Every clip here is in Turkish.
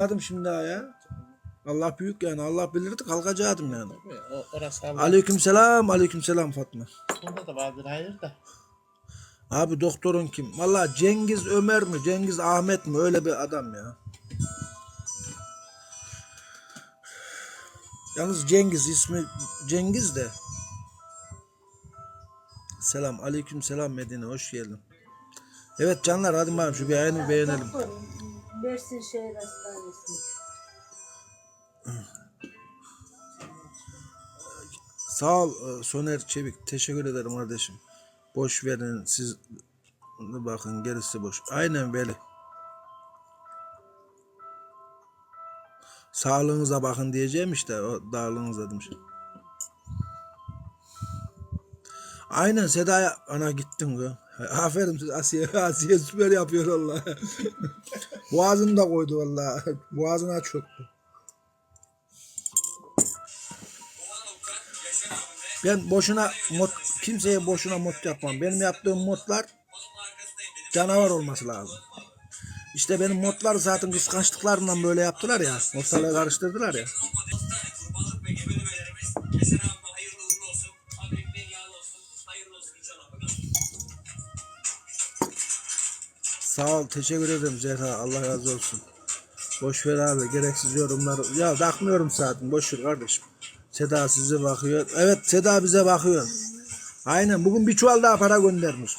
Kalkacaktım şimdi daha ya. Allah büyük yani. Allah bilirdi kalkacaktım yani. O, orası Allah. Aleykümselam, aleykümselam Fatma. Bunda da vardır hayır da. Abi doktorun kim? Vallahi Cengiz Ömer mi? Cengiz Ahmet mi? Öyle bir adam ya. Yalnız Cengiz ismi Cengiz de. Selam, aleyküm selam Medine, hoş geldin. Evet canlar hadi bakalım şu bir beğenelim. Mersin Şehir Hastanesi. Sağ ol e, Soner Çevik. Teşekkür ederim kardeşim. Boş verin siz bakın gerisi boş. Aynen böyle. Sağlığınıza bakın diyeceğim işte o dağlığınıza demiş. Aynen Seda'ya ana gittin. Aferin siz Asiye. Asiye süper yapıyor valla. Boğazını da koydu valla. Boğazına çöktü. Ben boşuna mod, kimseye boşuna mod yapmam. Benim yaptığım modlar canavar olması lazım. İşte benim modlar zaten kıskançlıklarından böyle yaptılar ya. Ortalığı karıştırdılar ya. Sağ ol. Teşekkür ederim Zehra. Allah razı olsun. Boş ver abi. Gereksiz yorumlar. Ya takmıyorum zaten. Boş ver kardeşim. Seda size bakıyor. Evet Seda bize bakıyor. Aynen. Bugün bir çuval daha para göndermiş.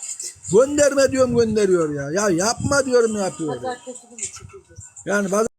Gönderme diyorum gönderiyor ya. Ya yapma diyorum yapıyor. Yani bazı